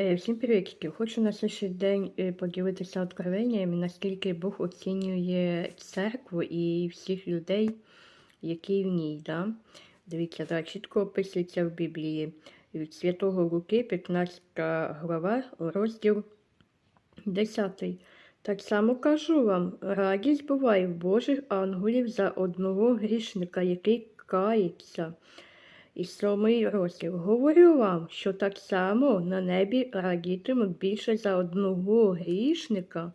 Е, Всім привітки! Хочу на сьогоднішній день е, поділитися откровеннями, наскільки Бог оцінює церкву і всіх людей, які в ній. Да? Дивіться, да, чітко описується в Біблії від Святого Луки, 15 глава, розділ 10. Так само кажу вам, радість буває в Божих ангелів за одного грішника, який кається. І сьомий розділ. Говорю вам, що так само на небі радітимуть більше за одного грішника,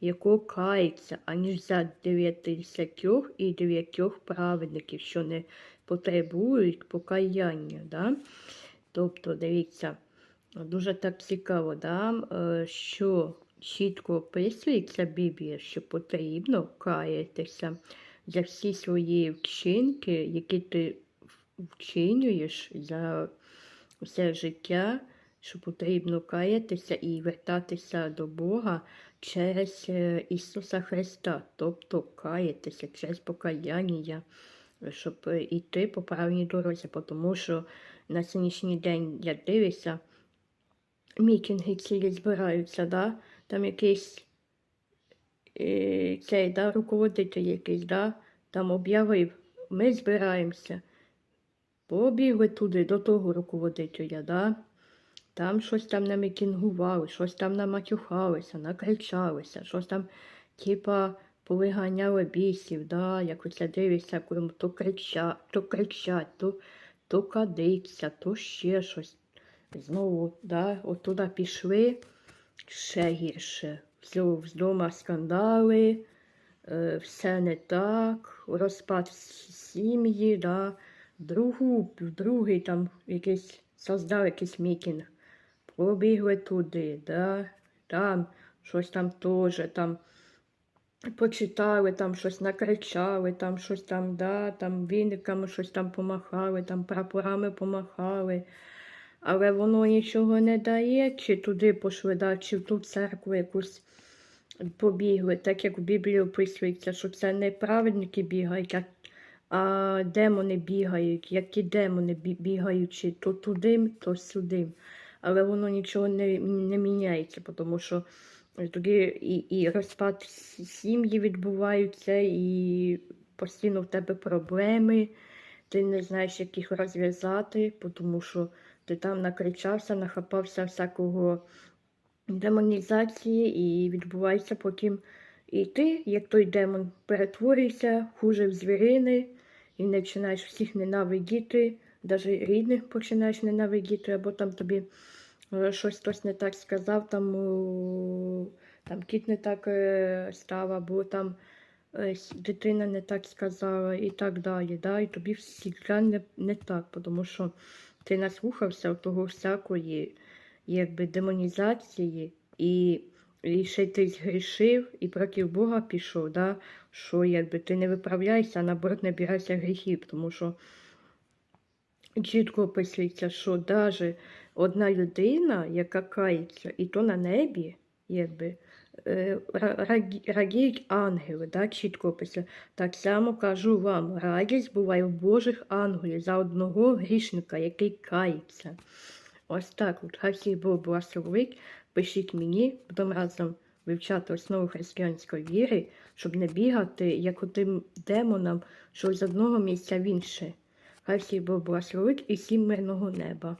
якого кається, аніж за дев'ятдесятьох і дев'ятьох праведників, що не потребують покаяння. Да? Тобто, дивіться, дуже так цікаво, да? е, що чітко описується Біблія, що потрібно каятися за всі свої вчинки, які ти вчинюєш за все життя, що потрібно каятися і вертатися до Бога через е, Ісуса Христа, тобто каятися через покаяння, щоб йти по правильній дорозі, тому що на сьогоднішній день я дивлюся, мітинги цілі збираються, да? там якийсь е, цей да, руководитель якийсь, да? там об'явив, ми збираємося. Побігли туди до того руководителя, да? там щось там намітингували, щось там наматюхалися, накричалися, щось там, типа, повиганяли бісів, да? як оце дивишся, коли то кричать, то кричать, то, то кадиться, то ще щось. Знову, да? оттуда пішли ще гірше. Все, вдома скандали, е, все не так, розпад сім'ї, да? Другу, другий там якийсь создав якийсь мітинг. Побігли туди, да? там щось там теж там почитали, там щось накричали, там щось там, да, там віниками щось там помахали, там прапорами помахали. Але воно нічого не дає, чи туди пішли, да, чи в ту церкву якусь побігли, так як в Біблії описується, що це не праведники бігають, а а демони бігають, які демони бігаючи то туди, то сюди. Але воно нічого не, не міняється, тому що тоді і, і розпад сім'ї відбуваються, і постійно в тебе проблеми, ти не знаєш, як їх розв'язати, тому що ти там накричався, нахапався всякого демонізації, і відбувається потім. І ти, як той демон, перетворюєшся хуже в звірини і починаєш всіх ненавидіти, навіть рідних починаєш ненавидіти, або там тобі е, щось хтось не так сказав, там, там кіт не так е, став, або там е, дитина не так сказала і так далі. Да? І тобі всегда не, не так, тому що ти наслухався того всякої якби демонізації і. І ще ти згрішив і проти Бога пішов, да? що якби ти не виправляєшся, а наоборот набираєшся гріхів, тому що чітко описується, що навіть одна людина, яка кається, і то на небі, якби, е, ра- раді- радіють ангели, да? чітко описується. Так само кажу вам, радість буває в Божих ангелів за одного грішника, який кається. Ось так от. Хай був благословик. Пишіть мені, будемо разом вивчати основу християнської віри, щоб не бігати, як отим демонам, що з одного місця в інше. Хай всіх Бог благословик і сім мирного неба.